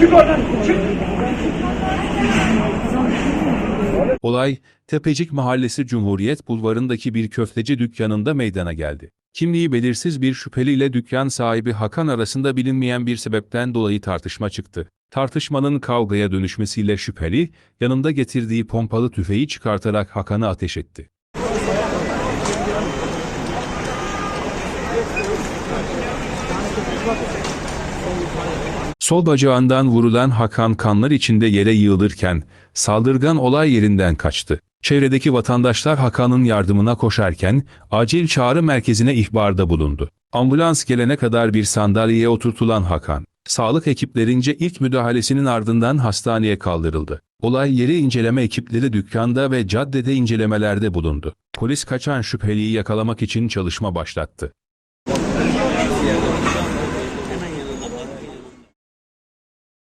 Çık oradan. Çık. Olay, Tepecik Mahallesi Cumhuriyet Bulvarı'ndaki bir köfteci dükkanında meydana geldi. Kimliği belirsiz bir şüpheliyle dükkan sahibi Hakan arasında bilinmeyen bir sebepten dolayı tartışma çıktı. Tartışmanın kavgaya dönüşmesiyle şüpheli, yanında getirdiği pompalı tüfeği çıkartarak Hakan'ı ateş etti. Sol bacağından vurulan Hakan kanlar içinde yere yığılırken saldırgan olay yerinden kaçtı. Çevredeki vatandaşlar Hakan'ın yardımına koşarken acil çağrı merkezine ihbarda bulundu. Ambulans gelene kadar bir sandalyeye oturtulan Hakan, sağlık ekiplerince ilk müdahalesinin ardından hastaneye kaldırıldı. Olay yeri inceleme ekipleri dükkanda ve caddede incelemelerde bulundu. Polis kaçan şüpheliyi yakalamak için çalışma başlattı.